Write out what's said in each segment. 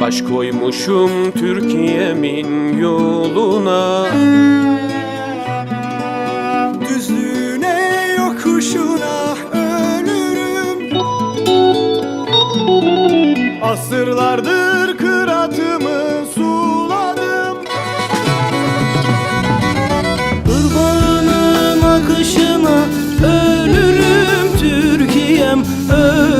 Aşk koymuşum Türkiye'min yoluna. Düzlüğüne yokuşuna ölürüm. Asırlardır kıratımı suladım. Irmağının akışına ölürüm Türkiye'm. Ölürüm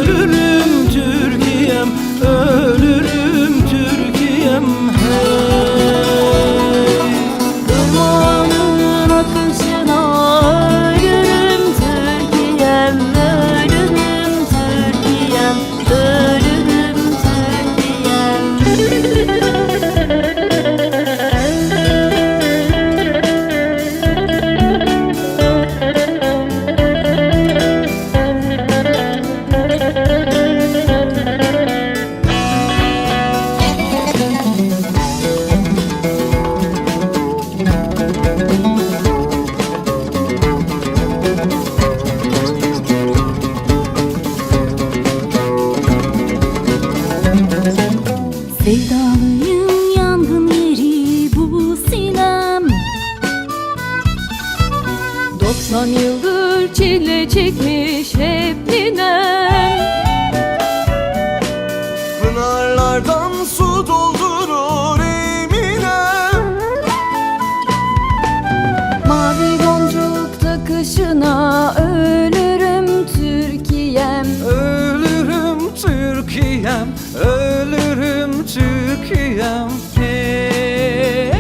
Sevdalıyım yangın yeri bu sinem. 90 yıldır çile çekmiş hep ninem ölürüm Türkiye'm. Ölürüm Türkiye'm Ölürüm Türkiye'm. Hey!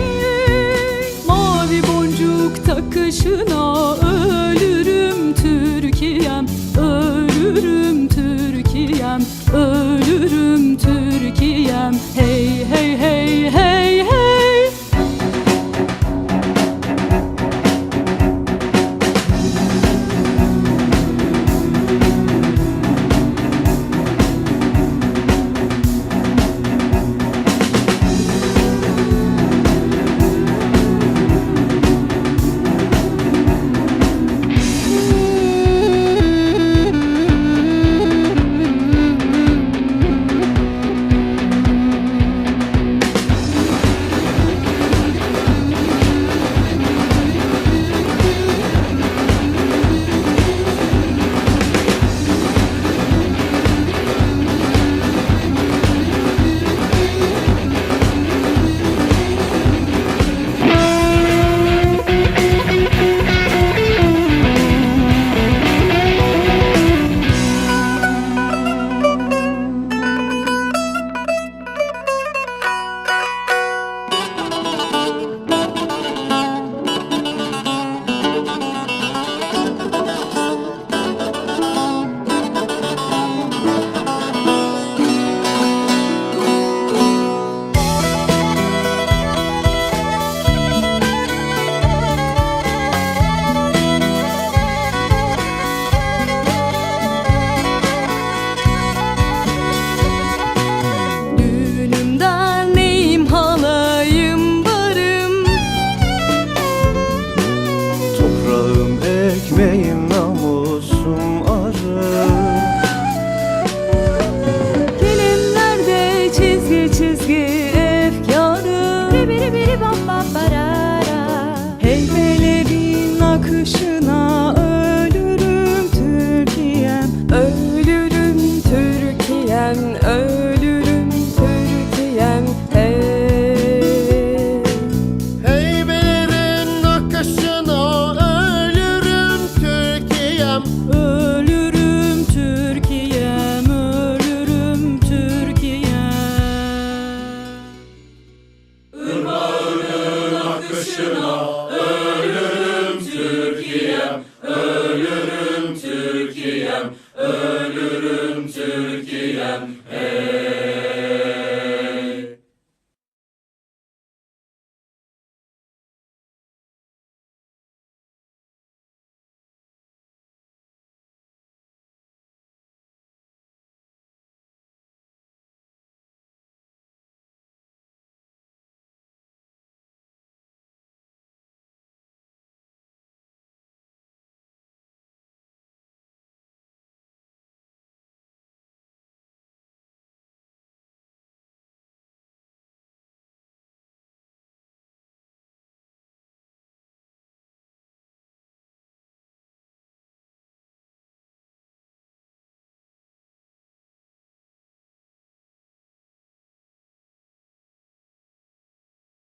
Mavi boncuk takışına ölürüm Türkiye'm. Ölürüm Türkiye'm Ölürüm Türkiye'm. Hey